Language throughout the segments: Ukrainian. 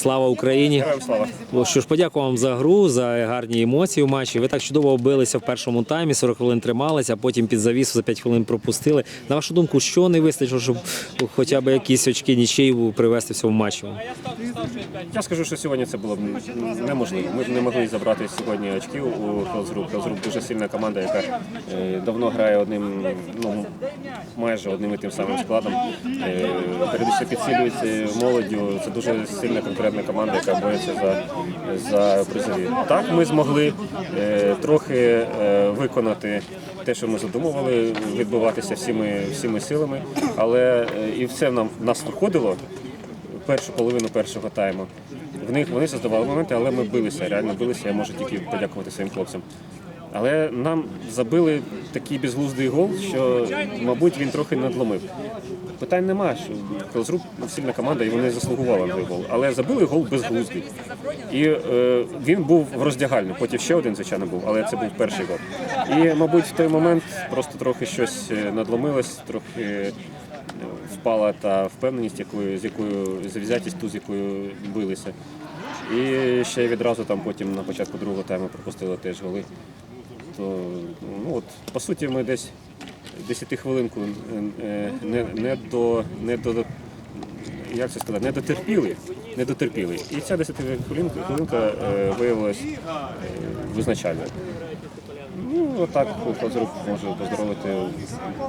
Слава Україні! Слава. Ну, Що ж, подякую вам за гру, за гарні емоції в матчі. Ви так чудово билися в першому таймі, 40 хвилин трималися, а потім під завісу за 5 хвилин пропустили. На вашу думку, що не вистачило, щоб хоча б якісь очки нічиї привести в цьому матчі? Я скажу, що сьогодні це було неможливо. Ми не могли забрати сьогодні очків у Хелзгруп. Хелзгруп дуже сильна команда, яка е, давно грає одним, ну майже одним і тим самим складом. Е, Періодично підсилюється молоддю. Це дуже сильна конкурентна команда, яка бореться за, за призові. Так, ми змогли е, трохи е, виконати. Те, що ми задумували, відбуватися всіми всіми силами, але е, і все нам в нас виходило першу половину першого тайму. В них вони создавали моменти, але ми билися, реально билися. Я можу тільки подякувати своїм хлопцям. Але нам забили такий безглуздий гол, що, мабуть, він трохи надломив. Питань нема, що Хелзруп сильна команда і вони заслугували на гол. Але забили гол безглуздий. І е, він був в роздягальні. Потім ще один, звичайно, був, але це був перший гол. І, мабуть, в той момент просто трохи щось е, надломилось, трохи е, впала та впевненість, якою, з якою завзятість ту, з якою билися. І ще відразу там потім на початку другого тайму пропустили теж голи. То, ну, от, по суті, ми десь 10 хвилинку е, не, не, до, не до як це сказати, не дотерпіли, не дотерпіли. І ця 10 хвилинка, хвилинка е, виявилась е, визначальною. Ну, отак Хазрук може поздоровити.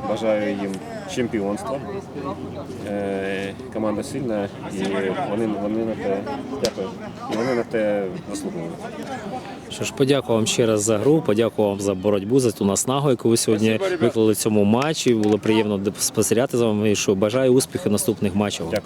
Бажаю їм чемпіонства. Е, команда сильна і вони, вони на те дякую. Вони на те заслуговують. Що ж, подякую вам ще раз за гру, подякую вам за боротьбу, за ту наснагу, яку ви сьогодні виклали в цьому матчі. Було приємно спостерігати за вами. І що бажаю успіху наступних матчів. Дякую.